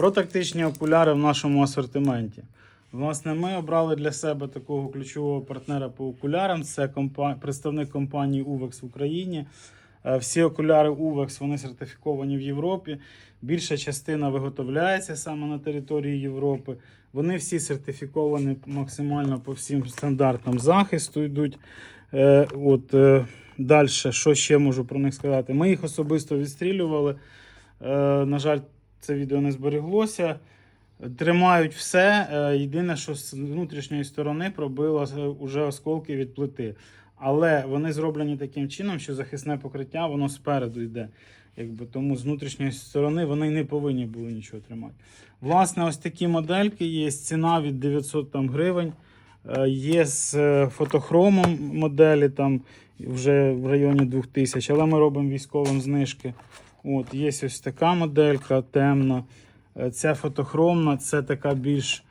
Про тактичні окуляри в нашому асортименті. Власне, ми обрали для себе такого ключового партнера по окулярам. Це компа- представник компанії UVEX в Україні. Е, Всі окуляри UVEX вони сертифіковані в Європі. Більша частина виготовляється саме на території Європи. Вони всі сертифіковані максимально по всім стандартам захисту йдуть. Е, от, е, Далі, що ще можу про них сказати? Ми їх особисто відстрілювали. На жаль, це відео не збереглося. Тримають все. Е, єдине, що з внутрішньої сторони пробило е, уже осколки від плити. Але вони зроблені таким чином, що захисне покриття воно спереду йде. Якби, тому з внутрішньої сторони вони не повинні були нічого тримати. Власне, ось такі модельки є. Ціна від 900 там, гривень. Е, Є з е, фотохромом моделі там вже в районі 2000, але ми робимо військовим знижки. От, є ось така моделька темна. Е, Ця фотохромна, це така більш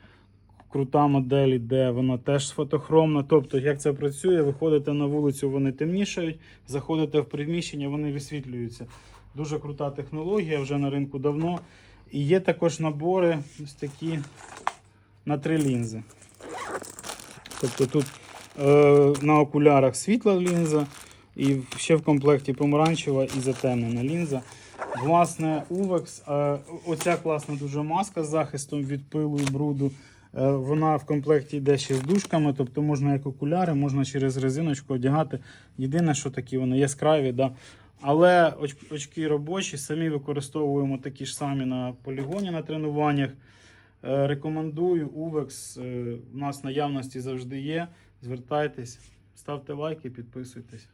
крута модель, іде, вона теж фотохромна. Тобто, як це працює, виходите на вулицю, вони темнішають, заходите в приміщення, вони висвітлюються. Дуже крута технологія, вже на ринку давно. І є також набори ось такі на три лінзи. Тобто тут е, на окулярах світла лінза, і ще в комплекті помаранчева і затемнена лінза. Власне, UVEX, е, оця класна дуже маска з захистом від пилу і бруду. Е, вона в комплекті йде ще з дужками, тобто можна як окуляри, можна через резиночку одягати. Єдине, що такі вони яскраві. Да. Але оч- очки робочі, самі використовуємо такі ж самі на полігоні на тренуваннях. Е, Рекомендую е, У нас наявності завжди є. Звертайтесь, ставте лайки, підписуйтесь.